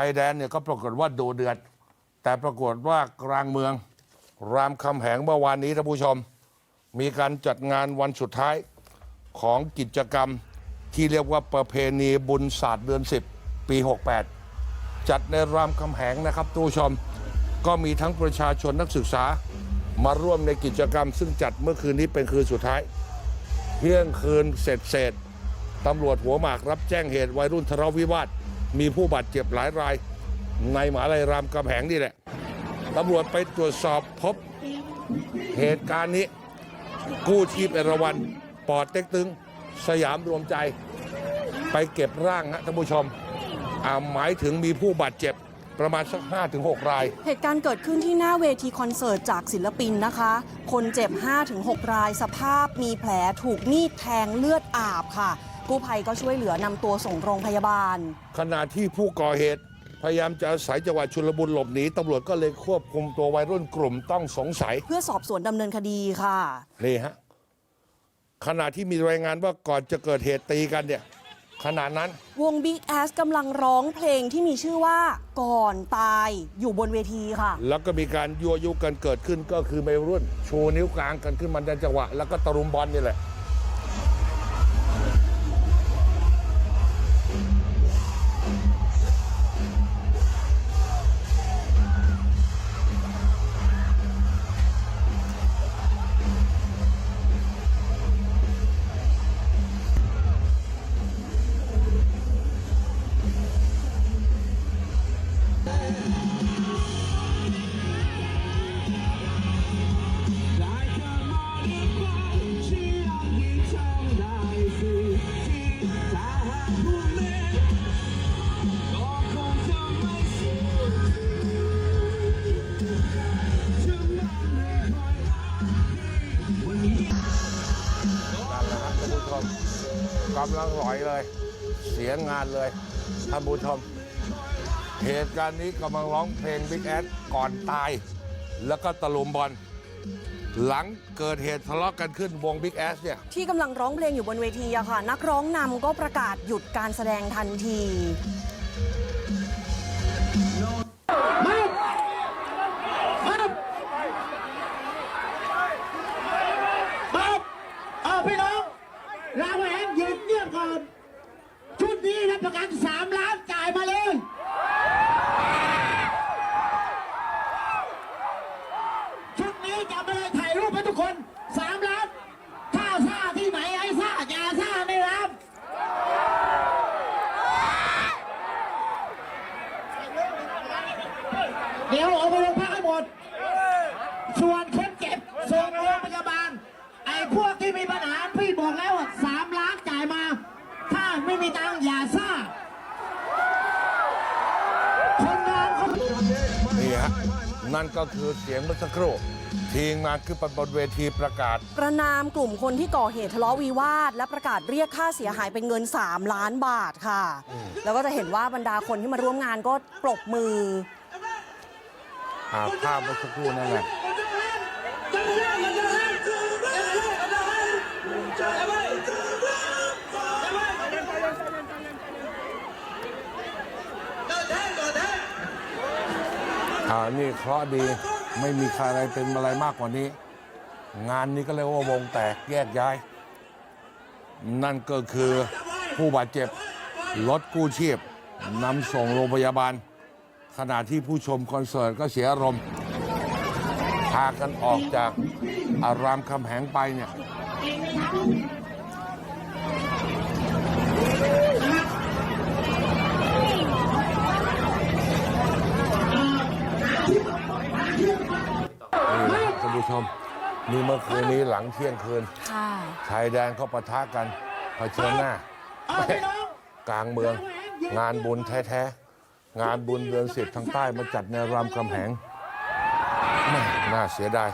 ายแดนเนี่ยก็ปรากฏว่าดูเดือด แต่ปรากฏว่ากลางเมือง รามคำแหงเมื่อวานนี้ท่านผู้ชม มีการจัดงานวันสุดท้ายของกิจกรรมที่เรียกว่าประเพณีบุญศาสตร์เดือน 10 ปี 68 จัดในรามคำแหงนะครับท่านผู้ชมก็มีทั้งประชาชนนักศึกษามาร่วมในกิจกรรม ซึ่งจัดเมื่อคืนนี้เป็นคืนสุดท้าย เที่ยงคืนเสร็จเสร็จตำรวจหัวหมากรับแจ้งเหตุวัยรุ่นทะเลาะวิวาท มีผู้บาดเจ็บหลายราย ในหมหาลัยรามคำแหงนี่แหละตำรวจไปตรวจสอบพบเหตุการณ์นี้ กู้ชีพเอราวันปอดเต็กตึง สยามรวมใจไปเก็บร่างฮะท่านผู้ชมหมายถึงมีผู้บาดเจ็บประมาณสัก 5-6ถึงราย เหตุการณ์เกิดขึ้นที่หน้าเวทีคอนเสิร์ตจากศิลปินนะคะ คนเจ็บ 5-6 ราย สภาพมีแผลถูกมีดแทงเลือดอาบค่ะ กู้ภัยก็ช่วยเหลือนำตัวส่งโรงพยาบาล ขณะที่ผู้ก่อเหตุ พยายามจะอาศัยจังหวะชุลมุนหลบหนีตำรวจก็เลยควบคุมตัววัยรุ่นกลุ่มต้องสงสัย เพื่อสอบสวนดำเนินคดีค่ะ นี่ฮะขณะที่มีรายงานว่าก่อนจะเกิดเหตุตีกันเนี่ยขณะนั้น วง Big Ass กำลังร้องเพลงที่มีชื่อว่าก่อนตายอยู่บนเวทีค่ะ แล้วก็มีการยั่วยุกันเกิดขึ้นก็คือวัยรุ่น ชูนิ้วกลางกันขึ้นมาในจังหวะ แล้วก็ตะลุมบอลนี่แหละานผู้ชมกำลังหลอยเลย เสียงานเลยท่านผู้ชมเหตุการณ์นี้กำลังร้องเพลงบิ๊กแอดก่อนตาย แล้วก็ตะลุมบอลหลังเกิดเหตุทะเลาะกันขึ้นวงบิ๊กแอสเนี่ย ที่กำลังร้องเพลงอยู่บนเวทีอะค่ะ นักร้องนำก็ประกาศหยุดการแสดงทันที เดี๋ยวเอาไปโรงพักให้หมด ส่วนคนเจ็บส่งโรงพยาบาล ไอ้พวกที่มีปัญหาพี่บอกแล้วว่าสามล้านจ่ายมา ถ้าไม่มีตังค์อย่าซ่า คนงานเขานี่ฮะนั่นก็คือเสียงเมื่อสักครู่ทีมงานขึ้นไปบนเวทีประกาศ ประนามกลุ่มคนที่ก่อเหตุทะเลาะวิวาท และประกาศเรียกค่าเสียหายเป็นเงิน 3 ล้านบาทค่ะ แล้วก็จะเห็นว่าบรรดาคนที่มาร่วมงานก็ปรบมือ อ่าภาพเมื่อสักครู่นั่นแหละอ่านี่เคราะห์ดีไม่มีใครอะไรเป็นอะไรมากกว่านี้ งานนี้ก็เรียกว่าวงแตกแยกย้าย นั่นก็คือผู้บาดเจ็บรถกู้ชีพนำส่งโรงพยาบาล ขณะที่ผู้ชมคอนเสิร์ตก็เสียอารมณ์ พากันออกจากอารามคำแหงไปเนี่ย นี่นะครับท่านผู้ชมนี่เมื่อคืนนี้หลังเที่ยงคืน ค่ะชายแดนเขาปะทะกันเผชิญหน้าเอาพี่น้องกลางเมืองงานบุญแท้ ๆ งานบุญเดือนสิบทางใต้มาจัดในรามคำแหงแม่น่าเสียดาย